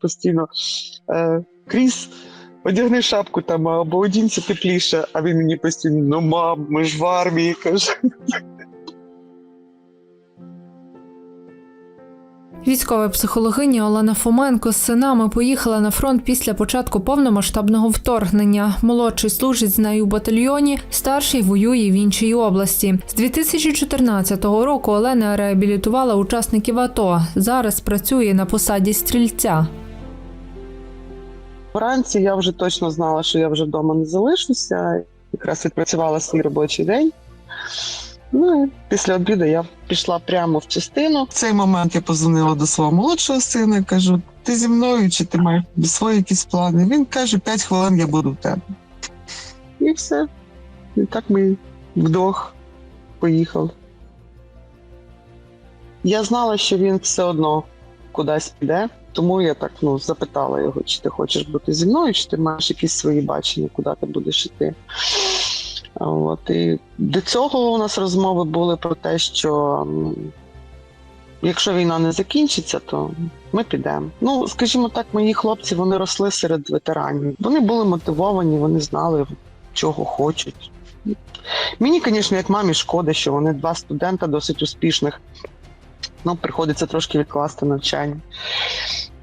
постійно е, Кріс, одягни шапку там або одінься тепліше, а він мені постійно, ну мам, ми ж в армії каже. Військова психологиня Олена Фоменко з синами поїхала на фронт після початку повномасштабного вторгнення. Молодший служить з нею у батальйоні, старший воює в іншій області. З 2014 року Олена реабілітувала учасників АТО. Зараз працює на посаді стрільця. Вранці я вже точно знала, що я вже вдома не залишуся. Якраз відпрацювала свій робочий день. Ну і після обіду я пішла прямо в частину. В цей момент я позвонила до свого молодшого сина і кажу: ти зі мною чи ти маєш свої якісь плани? Він каже: п'ять хвилин я буду в тебе. І все. І так ми вдвох поїхали. Я знала, що він все одно кудись піде, тому я так ну, запитала його, чи ти хочеш бути зі мною, чи ти маєш якісь свої бачення, куди ти будеш йти. От, і до цього у нас розмови були про те, що якщо війна не закінчиться, то ми підемо. Ну, скажімо так, мої хлопці вони росли серед ветеранів. Вони були мотивовані, вони знали, чого хочуть. Мені, звісно, як мамі шкода, що вони два студента досить успішних. Ну, приходиться трошки відкласти навчання.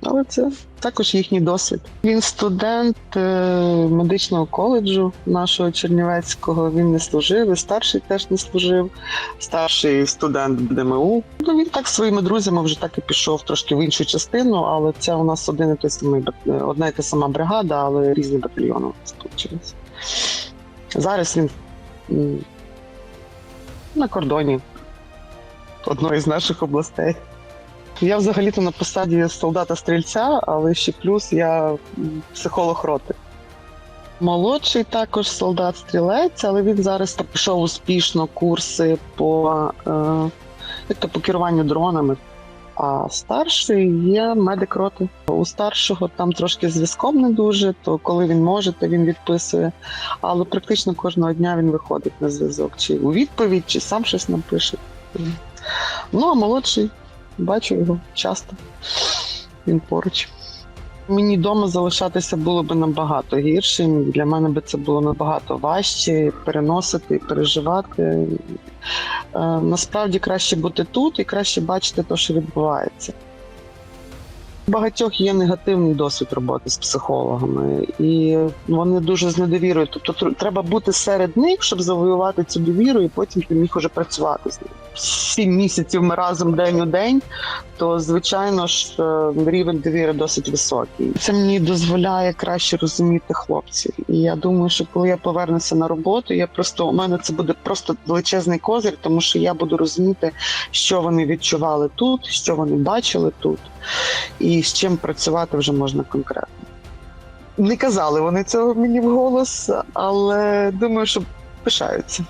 Але це також їхній досвід. Він студент е, медичного коледжу нашого Чернівецького. Він не служив, і старший теж не служив. Старший студент ДМУ. Ну він так своїми друзями вже так і пішов трошки в іншу частину, але це у нас один і той самий е, одна і та сама бригада, але різні батальйони вийшли. Зараз він на кордоні одної з наших областей. Я взагалі-то на посаді солдата-стрільця, але ще плюс я психолог роти. Молодший також солдат-стрілець, але він зараз пішов успішно курси по, е, по керуванню дронами. А старший є медик роти. У старшого там трошки зв'язком не дуже, то коли він може, то він відписує. Але практично кожного дня він виходить на зв'язок, чи у відповідь, чи сам щось напише. Ну, а молодший бачу його часто. Він поруч. Мені вдома залишатися було б набагато гірше. Для мене би це було набагато важче переносити, переживати. Е, насправді краще бути тут і краще бачити те, що відбувається. Багатьох є негативний досвід роботи з психологами, і вони дуже з недовірою. Тобто треба бути серед них, щоб завоювати цю довіру, і потім ти міг уже працювати з ними. Сім місяців ми разом день у день, то звичайно ж е, рівень довіри досить високий. Це мені дозволяє краще розуміти хлопців. І я думаю, що коли я повернуся на роботу, я просто у мене це буде просто величезний козир, тому що я буду розуміти, що вони відчували тут, що вони бачили тут, і з чим працювати вже можна конкретно. Не казали вони цього мені вголос, але думаю, що пишаються.